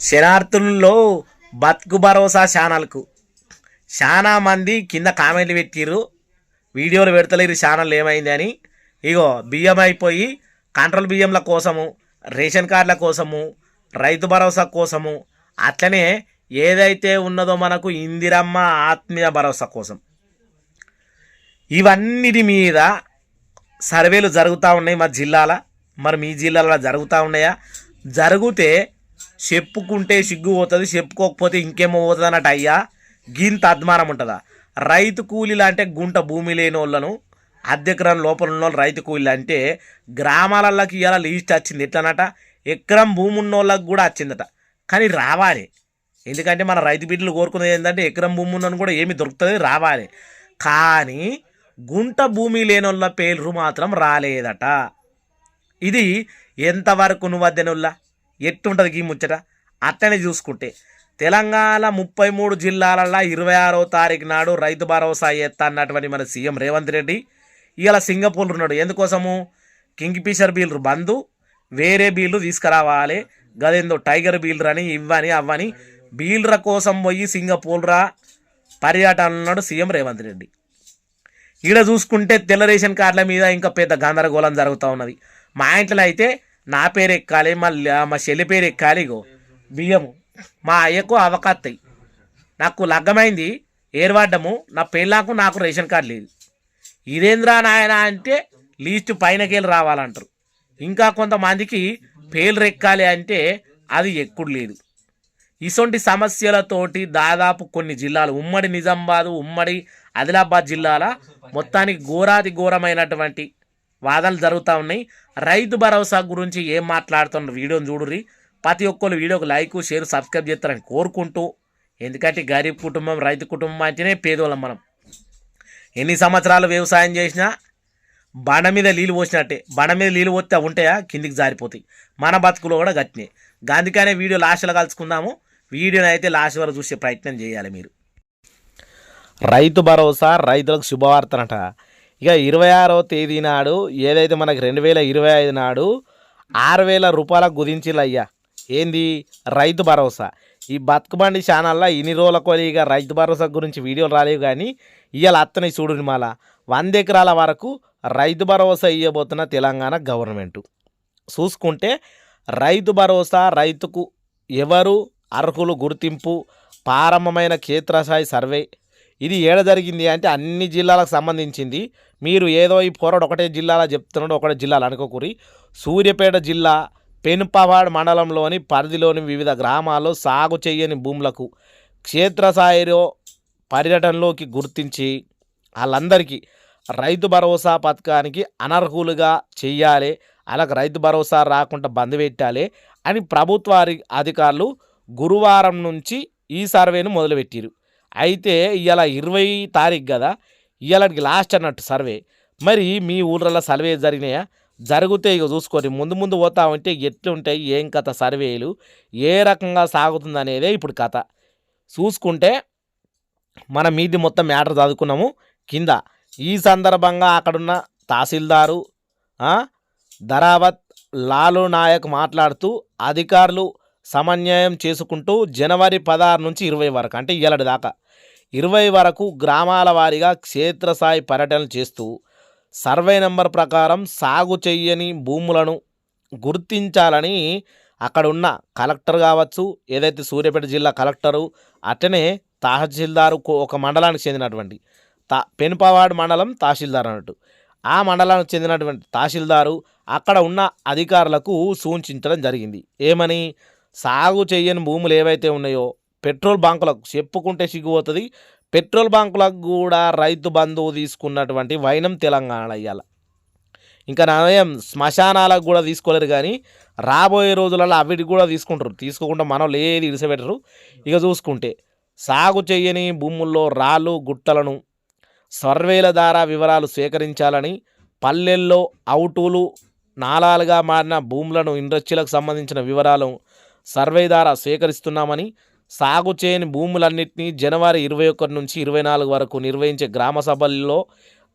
శనార్థుల్లో బతుకు భరోసా ఛానల్కు. చాలా మంది కింద కామెంట్లు పెట్టిర్రు. వీడియోలు పెడతలేరు ఛానల్ ఏమైంది అని. ఇగో బియ్యం అయిపోయి కంట్రోల్ బియ్యంల కోసము రేషన్ కార్డుల కోసము రైతు భరోసా కోసము అట్లనే ఏదైతే ఉన్నదో మనకు ఇందిరమ్మ ఆత్మీయ భరోసా కోసం. ఇవన్నిటి మీద సర్వేలు జరుగుతూ ఉన్నాయి మా జిల్లాల. మరి మీ జిల్లాలో జరుగుతూ ఉన్నాయా? జరిగితే చెప్పుకుంటే సిగ్గు పోతుంది చెప్పుకోకపోతే ఇంకేమో పోతుంది అన్నట్టు అయ్యా. గింత అద్మానం ఉంటుందా? రైతు కూలీలు అంటే గుంట భూమి లేని వాళ్ళను అద్దెకరం లోపల ఉన్న వాళ్ళు రైతు కూలీలు అంటే గ్రామాలలోకి ఇవాళ లీస్ట్ వచ్చింది. ఎట్లనట? ఎకరం భూమి ఉన్న వాళ్ళకి కూడా వచ్చిందట. కానీ రావాలి. ఎందుకంటే మన రైతు బిడ్డలు కోరుకునేది ఏంటంటే ఎకరం భూమి ఉన్నను కూడా ఏమి దొరుకుతుంది రావాలి. కానీ గుంట భూమి లేని వాళ్ళ పేర్లు మాత్రం రాలేదట. ఇది ఎంతవరకు నువ్వు అద్దెనుల్లా ఎట్టుంటుంది ఈ ముచ్చట? అట్టనే చూసుకుంటే. తెలంగాణ ముప్పై మూడు జిల్లాలలో ఇరవై ఆరో తారీఖు నాడు రైతు భరోసా ఎత్తా అన్నటువంటి మన సీఎం రేవంత్ రెడ్డి ఇవాళ సింగపూర్ ఉన్నాడు. ఎందుకోసము? కింగ్ ఫిషర్ బీల్లు బంధు వేరే బీళ్ళు తీసుకురావాలి. గదేందో టైగర్ బీలర్ అని ఇవ్వని అవ్వని బీల్ర కోసం పోయి సింగపూర్ రా పర్యటన ఉన్నాడు సీఎం రేవంత్ రెడ్డి. ఈడ చూసుకుంటే తెల్ల రేషన్ కార్డుల మీద ఇంకా పెద్ద గందరగోళం జరుగుతూ ఉన్నది. మా ఇంట్లో అయితే నా పేరు ఎక్కాలి మా మా చెల్లి పేరు ఎక్కాలి ఇగో. బియ్యము. మా అయ్యకు అవకాత్తాయి నాకు లగ్గమైంది ఏర్పడ్డము నా పెళ్ళాకు నాకు రేషన్ కార్డు లేదు. ఇదేంద్రా నాయన అంటే లీస్ట్ పైనకెళ్ళి రావాలంటారు. ఇంకా కొంతమందికి పేలు ఎక్కాలి అంటే అది ఎక్కుడు లేదు. ఇసొంటి సమస్యలతోటి దాదాపు కొన్ని జిల్లాలు ఉమ్మడి నిజామాబాద్ ఉమ్మడి ఆదిలాబాద్ జిల్లాల మొత్తానికి ఘోరాతి ఘోరమైనటువంటి వాదనలు జరుగుతూ ఉన్నాయి. రైతు భరోసా గురించి ఏం మాట్లాడుతున్న వీడియోని చూడుర్రి. ప్రతి ఒక్కరు వీడియోకి లైక్ షేర్ సబ్స్క్రైబ్ చేస్తారని కోరుకుంటూ ఎందుకంటే గరీబ్ కుటుంబం రైతు కుటుంబం అంటేనే పేదోళ్ళం మనం. ఎన్ని సంవత్సరాలు వ్యవసాయం చేసినా బండ మీద నీళ్ళు పోసినట్టే. బండ మీద నీళ్ళు పోతే ఉంటాయా? కిందికి జారిపోతాయి. మన బతుకులో కూడా గట్టినాయి గాంధీకానే వీడియో లాస్ట్లో కలుసుకుందాము. వీడియోని అయితే లాస్ట్ వరకు చూసే ప్రయత్నం చేయాలి మీరు. రైతు భరోసా రైతులకు శుభవార్తనట. ఇక ఇరవై ఆరవ తేదీ నాడు ఏదైతే మనకి రెండు వేల ఇరవై ఐదు నాడు ఆరు వేల రూపాయలకు కుదించిల్లయ్యా ఏంది? రైతు భరోసా. ఈ బతుకుబండి ఛానల్లో ఇన్ని రోజుల ఇక రైతు భరోసా గురించి వీడియోలు రాలేవు కానీ ఇవాళ అత్తని చూడు మళ్ళా వంద ఎకరాల వరకు రైతు భరోసా ఇవ్వబోతున్న తెలంగాణ గవర్నమెంట్. చూసుకుంటే రైతు భరోసా రైతుకు ఎవరు అర్హులు గుర్తింపు ప్రారంభమైన క్షేత్రస్థాయి సర్వే ఇది ఏడ జరిగింది అంటే అన్ని జిల్లాలకు సంబంధించింది. మీరు ఏదో ఈ పోరాడు ఒకటే జిల్లాలో చెప్తున్నాడు ఒకటే జిల్లాలో అనుకోకూరి. సూర్యాపేట జిల్లా పెనుపవాడ్ మండలంలోని పరిధిలోని వివిధ గ్రామాల్లో సాగు చేయని భూములకు క్షేత్రస్థాయిలో పర్యటనలోకి గుర్తించి వాళ్ళందరికీ రైతు భరోసా పథకానికి అనర్హులుగా చెయ్యాలి అలాగే రైతు భరోసా రాకుండా బంద్ పెట్టాలి అని ప్రభుత్వ అధికారులు గురువారం నుంచి ఈ సర్వేను మొదలుపెట్టారు అయితే ఇవాళ ఇరవై తారీఖు కదా ఇవాళకి లాస్ట్ అన్నట్టు సర్వే మరి మీ ఊళ్ళలో సర్వే జరిగినాయా? జరిగితే ఇక చూసుకోండి. ముందు ముందు పోతా ఉంటే ఎట్లుంటాయి? ఏం కథ? సర్వేలు ఏ రకంగా సాగుతుంది అనేదే ఇప్పుడు కథ. చూసుకుంటే మనం మీది మొత్తం మ్యాటర్ చదువుకున్నాము. కింద ఈ సందర్భంగా అక్కడున్న తహసీల్దారు ధరావత్ లాలు నాయక్ మాట్లాడుతూ అధికారులు సమన్వయం చేసుకుంటూ జనవరి పదహారు నుంచి ఇరవై వరకు అంటే ఇయ్యాలటి దాకా ఇరవై వరకు గ్రామాల వారీగా క్షేత్రస్థాయి పర్యటనలు చేస్తూ సర్వే నెంబర్ ప్రకారం సాగు చెయ్యని భూములను గుర్తించాలని అక్కడ ఉన్న కలెక్టర్ కావచ్చు ఏదైతే సూర్యాపేట జిల్లా కలెక్టరు అట్లనే తహసీల్దారు ఒక మండలానికి చెందినటువంటి తా పెనుపవాడ్ మండలం తహసీల్దార్ అన్నట్టు. ఆ మండలానికి చెందినటువంటి తహసీల్దారు అక్కడ ఉన్న అధికారులకు సూచించడం జరిగింది. ఏమని? సాగు చేయని భూములు ఏవైతే ఉన్నాయో పెట్రోల్ బంకులకు చెప్పుకుంటే సిగ్గుపోతుంది. పెట్రోల్ బంకులకు కూడా రైతు బంధువు తీసుకున్నటువంటి వైనం తెలంగాణ ఇవాళ ఇంకా నయం శ్మశానాలకు కూడా తీసుకోలేరు కానీ రాబోయే రోజులలో అవిటి కూడా తీసుకుంటారు. తీసుకోకుండా మనం లేదు ఇడిసబెట్టరు ఇక చూసుకుంటే సాగు చేయని భూముల్లో రాళ్ళు గుట్టలను సర్వేల ద్వారా వివరాలు సేకరించాలని పల్లెల్లో అవుటులు నాలాలుగా మారిన భూములను ఇండస్ట్రీలకు సంబంధించిన వివరాలు సర్వే ద్వారా సేకరిస్తున్నామని సాగు చేయని భూములన్నింటినీ జనవరి ఇరవై ఒకటి నుంచి ఇరవై నాలుగు వరకు నిర్వహించే గ్రామ సభల్లో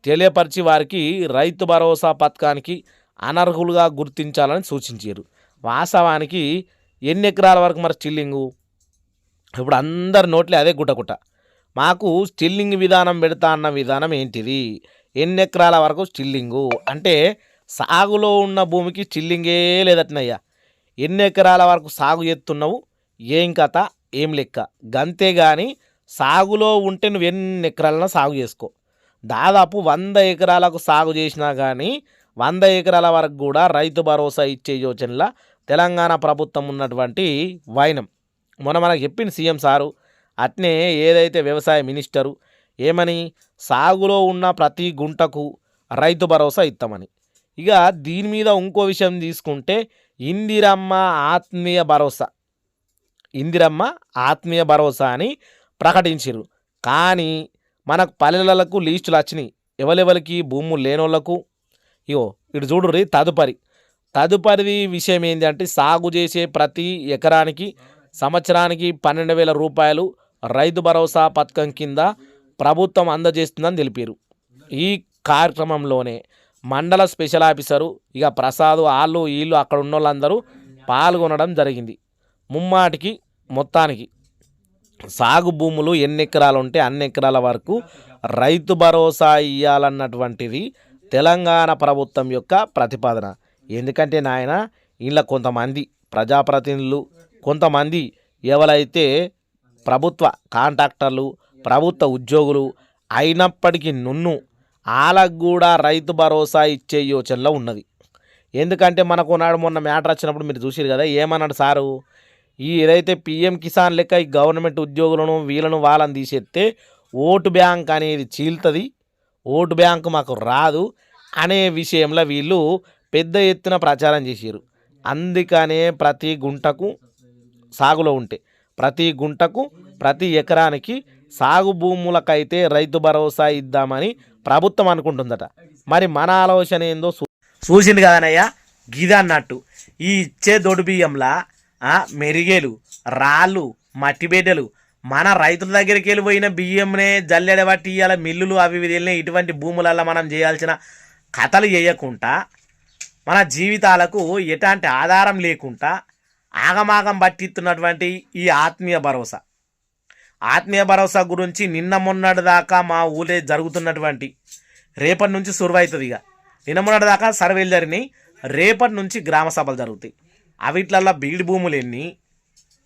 తెలియపరిచి వారికి రైతు భరోసా పథకానికి అనర్హులుగా గుర్తించాలని సూచించారు. వాస్తవానికి ఎన్ని ఎకరాల వరకు మరి స్టిల్లింగు? ఇప్పుడు అందరి నోట్లే అదే గుటగుట. మాకు స్టిల్లింగ్ విధానం పెడతా అన్న విధానం ఏంటిది? ఎన్ని ఎకరాల వరకు స్టిల్లింగు? అంటే సాగులో ఉన్న భూమికి స్టిల్లింగే లేదట్నయ్యా. ఎన్ని ఎకరాల వరకు సాగు చేస్తున్నావు? ఏం కథ? ఏం లెక్క? గంతే కానీ సాగులో ఉంటే నువ్వు ఎన్ని ఎకరాలన్నా సాగు చేసుకో. దాదాపు వంద ఎకరాలకు సాగు చేసినా కానీ వంద ఎకరాల వరకు కూడా రైతు భరోసా ఇచ్చే యోచనలో తెలంగాణ ప్రభుత్వం ఉన్నటువంటి వైనం. మొన్న మనకు చెప్పింది సీఎం సారు అట్నే ఏదైతే వ్యవసాయ మినిస్టరు ఏమని? సాగులో ఉన్న ప్రతి గుంటకు రైతు భరోసా ఇస్తామని ఇక దీని మీద ఇంకో విషయం తీసుకుంటే ఇందిరమ్మ ఆత్మీయ భరోసా. ఇందిరమ్మ ఆత్మీయ భరోసా అని ప్రకటించారు కానీ మనకు పల్లెలకు లీస్టులు వచ్చినాయి. ఎవరెవరికి భూములు లేనోళ్ళకు ఇగో ఇటు చూడుర్రి తదుపరి. తదుపరి విషయం ఏంటి అంటే సాగు చేసే ప్రతి ఎకరానికి సంవత్సరానికి పన్నెండు వేల రూపాయలు రైతు భరోసా పథకం కింద ప్రభుత్వం అందజేస్తుందని తెలిపారు ఈ కార్యక్రమంలోనే మండల స్పెషల్ ఆఫీసరు ఇక ప్రసాద్ వాళ్ళు వీళ్ళు అక్కడ ఉన్న వాళ్ళందరూ పాల్గొనడం జరిగింది. ముమ్మాటికి మొత్తానికి. సాగు భూములు ఎన్ని ఎకరాలు ఉంటే అన్ని ఎకరాల వరకు రైతు భరోసా ఇవ్వాలన్నటువంటిది తెలంగాణ ప్రభుత్వం యొక్క ప్రతిపాదన. ఎందుకంటే నాయన ఇలా కొంతమంది ప్రజాప్రతినిధులు కొంతమంది ఎవరైతే ప్రభుత్వ కాంట్రాక్టర్లు ప్రభుత్వ ఉద్యోగులు అయినప్పటికీ నున్ను వాళ్ళకు కూడా రైతు భరోసా ఇచ్చే యోచనలో ఉన్నది. ఎందుకంటే మనకు నాడు మొన్న మ్యాటర్ వచ్చినప్పుడు మీరు చూసిరు కదా ఏమన్నాడు సారు? ఈ ఏదైతే పిఎం కిసాన్ లెక్క ఈ గవర్నమెంట్ ఉద్యోగులను వీళ్ళను వాళ్ళని తీసేస్తే ఓటు బ్యాంక్ అనేది చీల్తుంది ఓటు బ్యాంక్ మాకు రాదు అనే విషయంలో వీళ్ళు పెద్ద ఎత్తున ప్రచారం చేశారు అందుకనే ప్రతి గుంటకు సాగులో ఉంటే ప్రతి గుంటకు ప్రతి ఎకరానికి సాగు భూములకైతే రైతు భరోసా ఇద్దామని ప్రభుత్వం అనుకుంటుందట. మరి మన ఆలోచన ఏందో చూ- చూసిండు కదనయ్యా? గిద అన్నట్టు. ఈ ఇచ్చే దొడ్డు బియ్యంలా మెరిగేలు రాళ్ళు మట్టిబిడ్డలు మన రైతుల దగ్గరికి వెళ్ళిపోయిన బియ్యంనే జల్లెడబట్టి ఇవాళ మిల్లులు అవి వెళ్ళిన ఇటువంటి భూములల్లో మనం చేయాల్సిన కథలు చేయకుండా మన జీవితాలకు ఎలాంటి ఆధారం లేకుండా ఆగమాగం పట్టిస్తున్నటువంటి ఈ ఆత్మీయ భరోసా. ఆత్మీయ భరోసా గురించి నిన్న మొన్నటి దాకా మా ఊరే జరుగుతున్నటువంటి రేపటి నుంచి సురువైతుంది ఇక నిన్న మొన్నటి దాకా సర్వేలు జరిగినాయి రేపటి నుంచి గ్రామ సభలు జరుగుతాయి. అవిట్లల్లో బీడి భూములు ఎన్ని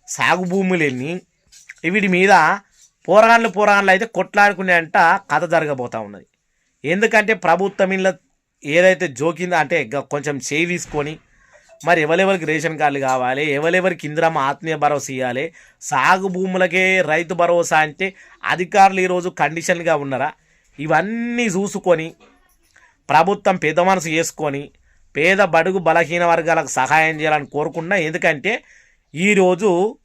సాగు భూములు ఎన్ని వీటి మీద పోరాన్లు పోరాన్లు అయితే కొట్లాడుకునే అంట కథ జరగబోతా ఉన్నది. ఎందుకంటే ప్రభుత్వం ఇలా ఏదైతే జోకిందో అంటే కొంచెం చేయి తీసుకొని మరి ఎవరెవరికి రేషన్ కార్డులు కావాలి ఎవరెవరికి ఇందిరమ్మ ఆత్మీయ భరోసా ఇవ్వాలి సాగు భూములకే రైతు భరోసా అంటే అధికారులు ఈరోజు కండిషన్గా ఉన్నారా? ఇవన్నీ చూసుకొని ప్రభుత్వం పెద్ద మనసు చేసుకొని పేద బడుగు బలహీన వర్గాలకు సహాయం చేయాలని కోరుకున్నా ఎందుకంటే ఈరోజు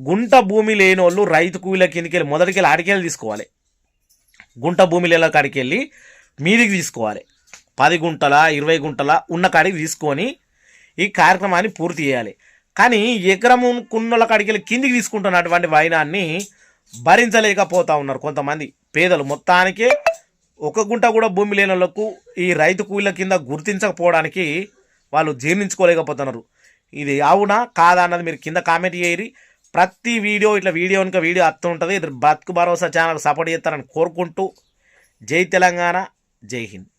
గుంట భూమి లేని వాళ్ళు రైతు కూలీల కిందకెళ్ళి వెళ్ళి మొదటికి వెళ్ళి అడికెళ్ళి తీసుకోవాలి. గుంట భూమి లేని కాడికి వెళ్ళి మీదికి తీసుకోవాలి. పది గుంటల ఇరవై గుంటల ఉన్న కాడికి తీసుకొని ఈ కార్యక్రమాన్ని పూర్తి చేయాలి. కానీ ఎకరం కున్నోళ్ళ కాడికి వెళ్ళి కిందికి తీసుకుంటున్నటువంటి వైనాన్ని భరించలేకపోతూ ఉన్నారు కొంతమంది పేదలు. మొత్తానికే ఒక గుంట కూడా భూమి లేని వాళ్ళకు ఈ రైతు కూలీల కింద గుర్తించకపోవడానికి వాళ్ళు జీర్ణించుకోలేకపోతున్నారు. ఇది అవునా? కాదా అన్నది మీరు కింద కామెంట్ చేయరి ప్రతి వీడియో ఇట్లా వీడియో ఇంకా వీడియో అత్త ఉంటుంది. బతుకు భరోసా ఛానల్ సపోర్ట్ చేస్తారని కోరుకుంటూ జై తెలంగాణ జై హింద్.